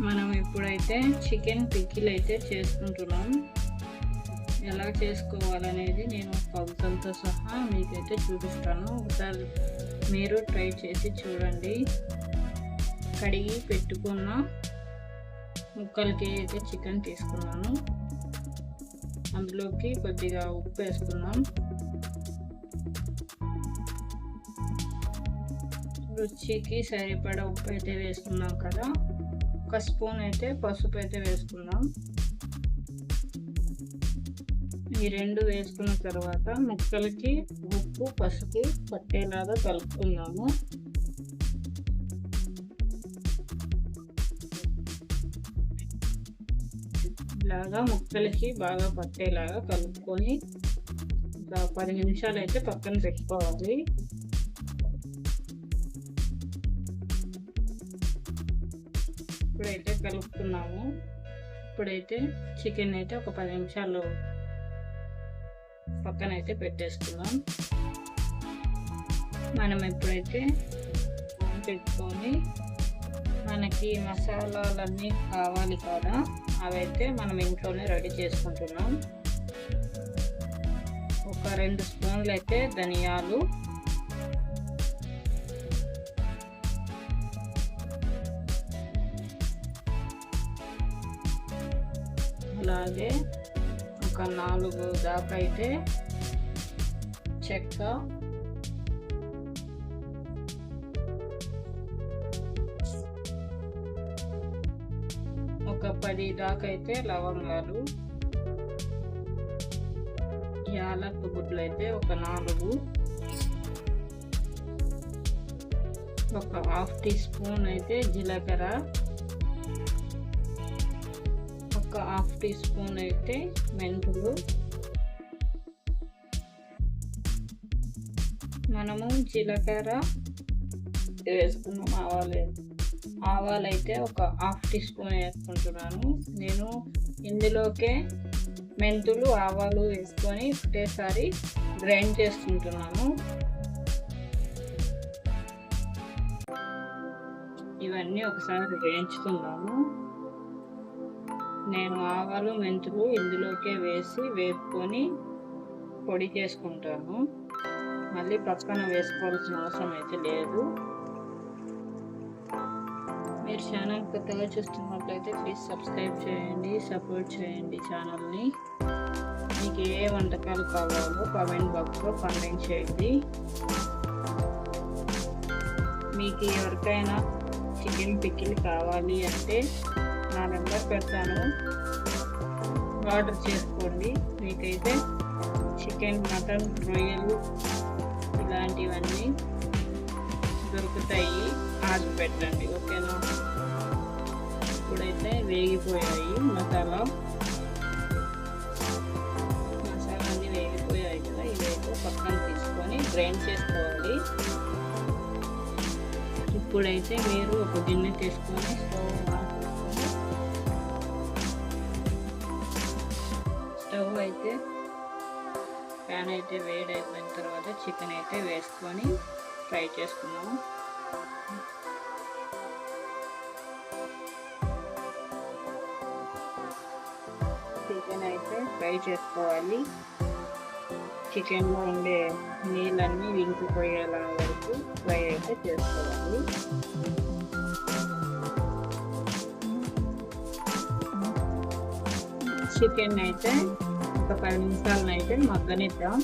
మనం ఇప్పుడైతే chicken pickle అయితే చేసుకుంటున్నాం. ఎలా చేసుకోవాలనేది నేను కొలతలతో సహా మీకైతే చూపిస్తాను. ఒకసారి మీరు ట్రై చేసి చూడండి. కడిగి పెట్టుకున్న ముక్కలకి అయితే చికెన్ తీసుకున్నాను. అందులోకి కొద్దిగా ఉప్పు వేసుకున్నాం. రుచికి సరిపడా ఉప్పు అయితే వేసుకున్నాం కదా. ఒక స్పూన్ అయితే పసుపు అయితే వేసుకుందాం. ఈ రెండు వేసుకున్న తర్వాత ముక్కలకి ఉప్పు పసుపు పట్టేలాగా కలుపుకుందాము. ఇలాగా ముక్కలకి బాగా పట్టేలాగా కలుపుకొని ఒక పది నిమిషాలు అయితే పక్కన పెట్టుకోవాలి. కలుపుతున్నాము. కలుపుకున్నాము ఇప్పుడైతే చికెన్ అయితే ఒక పది నిమిషాలు పక్కన అయితే పెట్టేసుకుందాం. మనం ఎప్పుడైతే పెట్టుకొని మనకి మసాలాలన్నీ కావాలి కదా అవైతే మనం ఇంట్లోనే రెడీ చేసుకుంటున్నాం. ఒక రెండు స్పూన్లు అయితే ధనియాలు ఒక నాలుగు దాకా అయితే చెక్క. ఒక పది దాకా అయితే లవంగాలు. యాలక్కు గుడ్లు అయితే ఒక నాలుగు. ఒక హాఫ్ టీ స్పూన్ అయితే జీలకర్ర. ఒక హాఫ్ టీ స్పూన్ అయితే మెంతులు. మనము జీలకర్ర వేసుకున్నాం ఆవాలు. ఆవాలు అయితే ఒక హాఫ్ టీ స్పూన్ వేసుకుంటున్నాను. నేను ఇందులోకే మెంతులు ఆవాలు వేసుకొని ఒకటేసారి గ్రైండ్ చేసుకుంటున్నాను. ఇవన్నీ ఒకసారి వేయించుకుందాము. నేను ఆవాలు మెంతులు ఇందులోకే వేసి వేపుకొని పొడి చేసుకుంటాను. మళ్ళీ పక్కన వేసుకోవాల్సిన అవసరం అయితే లేదు. మీరు ఛానల్ కొత్తగా చూస్తున్నట్లయితే ప్లీజ్ సబ్స్క్రైబ్ చేయండి సపోర్ట్ చేయండి ఛానల్ని. మీకు ఏ వంటకాలు కావాలో కామెంట్ బాక్స్లో కామెంట్ చేయండి. మీకు ఎవరికైనా చికెన్ పిక్కిల్ కావాలి అంటే నా నెంబర్ పెడతాను. ఆర్డర్ చేసుకోండి. మీకైతే చికెన్ మటన్ రొయ్యలు ఇలాంటివన్నీ దొరుకుతాయి. ఆర్డర్ పెట్టండి ఓకేనా? ఇప్పుడైతే వేగిపోయాయి మసాలా. మసాలా అన్నీ వేగిపోయాయి కదా ఇవైతే పక్కన తీసుకొని గ్రైండ్ చేసుకోవాలి. ఇప్పుడైతే మీరు ఒక గిన్నె తీసుకొని స్టవ్ అయితే ప్యాన్ అయితే వేడి అయిపోయిన తర్వాత చికెన్ అయితే వేసుకొని ఫ్రై చేసుకున్నాము చికెన్ అయితే ఫ్రై చేసుకోవాలి. చికెన్లో ఉండే నీళ్ళన్నీ వింకిపోయేలా వరకు ఫ్రై అయితే చేసుకోవాలి. చికెన్ అయితే ఒక ఫైవ్ నిమిషాలను అయితే మగ్గనిద్దాం?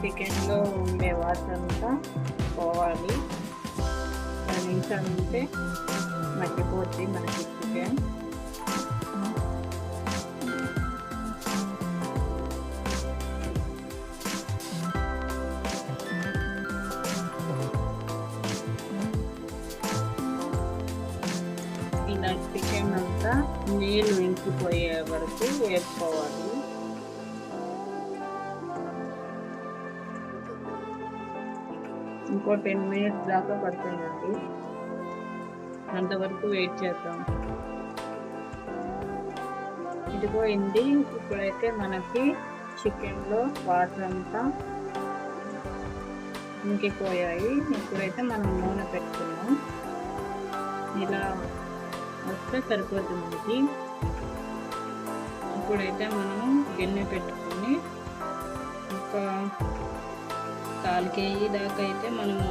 చికెన్లో ఉండే వాటర్ అంతా పోవాలి. ఫైవ్ నిమిషాలు ఉంటే మగ్గిపోతుంది మనకి చికెన్. వరకు వేసుకోవాలి ఇంకో టెన్ మినిట్స్ దాకా పడుతుందండి. అంతవరకు వెయిట్ చేద్దాం. ఇదిగోయింది ఇప్పుడైతే మనకి చికెన్లో వాటర్ అంతా ఇంకిపోయాయి ఇప్పుడైతే మనం నూనె పెట్టుకున్నాం ఇలా వస్తే సరిపోతుంది మనకి ఇప్పుడైతే మనం గిన్నె పెట్టుకొని ఒక కాల్ కేజీ దాకా అయితే మనము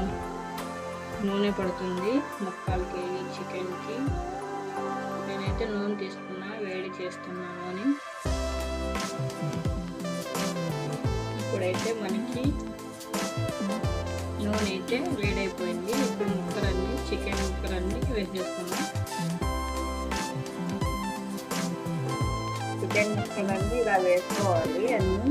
నూనె పడుతుంది. ముక్కాలు కేజీ చికెన్కి. నేనైతే నూనె తీసుకున్నా వేడి చేస్తున్నాను అని. ఇప్పుడైతే మనకి నూనె అయితే వేడైపోయింది. ఇప్పుడు ముక్కలన్నీ చికెన్ ముక్కలన్నీ వేసేసుకున్నాం చికెన్ ముక్కలన్నీ ఇలా వేసుకోవాలి అన్నీ.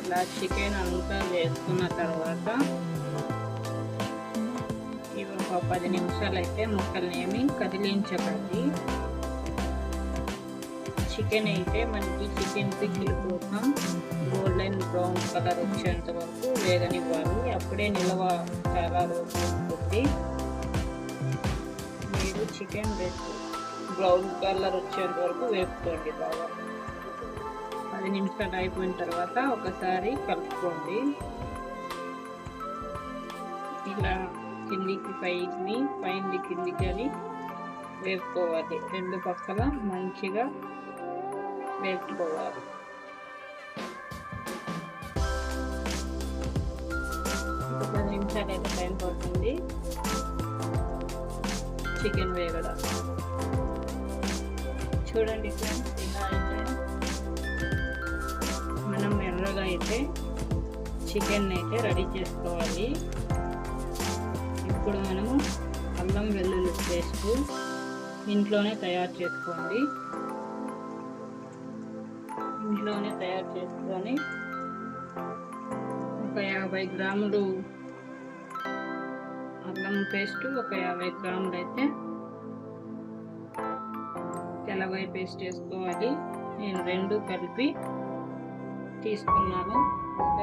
ఇలా చికెన్ అంతా వేసుకున్న తర్వాత ఇవి ఒక పది నిమిషాలు అయితే ముక్కలనేమి కదిలించకండి. చికెన్ అయితే మనకి చికెన్ పిక్కిల్ కోసం గోల్డెన్ బ్రౌన్ కలర్ వచ్చేంత వరకు వేగనివ్వాలి. అప్పుడే నిల్వ చాలా రోజులు ఉంటుంది. చికెన్ చికెన్ బ్రౌన్ కలర్ వచ్చేంత వరకు వేపుకోండి బాగా. పది నిమిషాలు అయిపోయిన తర్వాత ఒకసారి కలుపుకోండి. ఇలా కిందికి పైని పైన కిందికి అని వేపుకోవాలి. రెండు పక్కల మంచిగా వేపుకోవాలి. పది నిమిషాలు అయితే టైం పడుతుంది చికెన్ వేగడం. చూడండి ఫ్రెండ్స్ ఇలా అయితే మనం ఎర్రగా అయితే చికెన్ అయితే రెడీ చేసుకోవాలి. ఇప్పుడు మనము అల్లం వెల్లుల్లి పేస్ట్ ఇంట్లోనే తయారు చేసుకోండి. ఇంట్లోనే తయారు చేసుకొని ఒక యాభై గ్రాములు అల్లం పేస్ట్ ఒక యాభై గ్రాములు అయితే తెల్లవాయి పేస్ట్ వేసుకోవాలి. నేను రెండు కలిపి తీసుకున్నాను.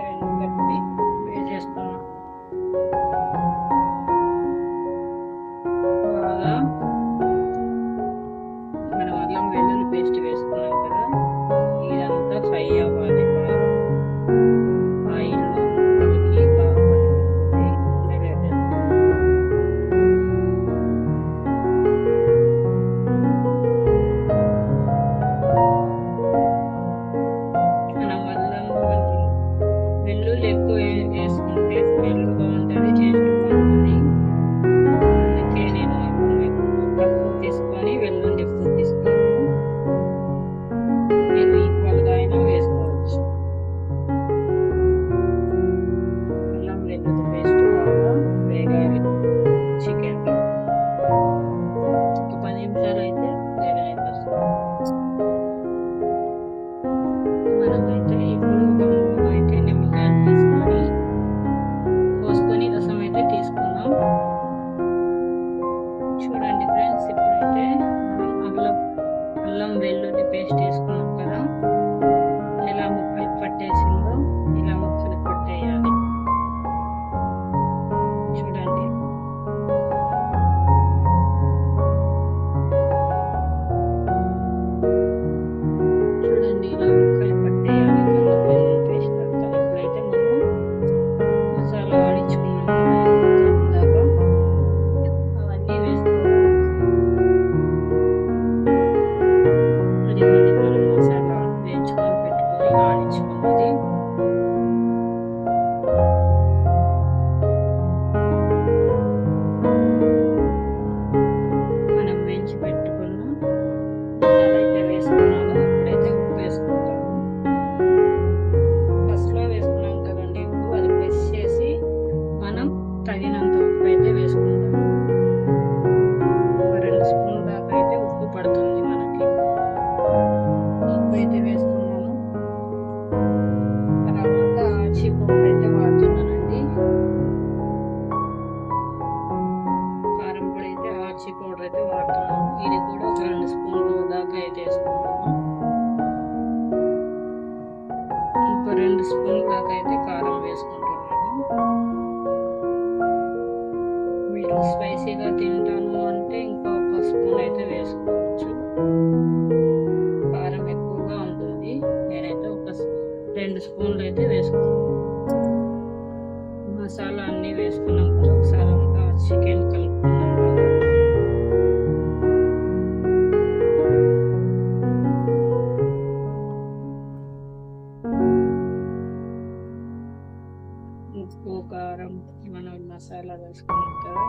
రెండు కలిపి వేసేస్తాను. అయితే వేసుకోవచ్చు. కారం ఎక్కువగా ఉంటుంది. నేనైతే ఒక రెండు స్పూన్లు అయితే వేసుకున్నాను మసాలా అన్నీ వేసుకున్నాం కదా ఒకసారి అంతా చికెన్ కలుపుకున్నాం ఉప్పు కారం మనం మసాలా వేసుకున్నాం కదా.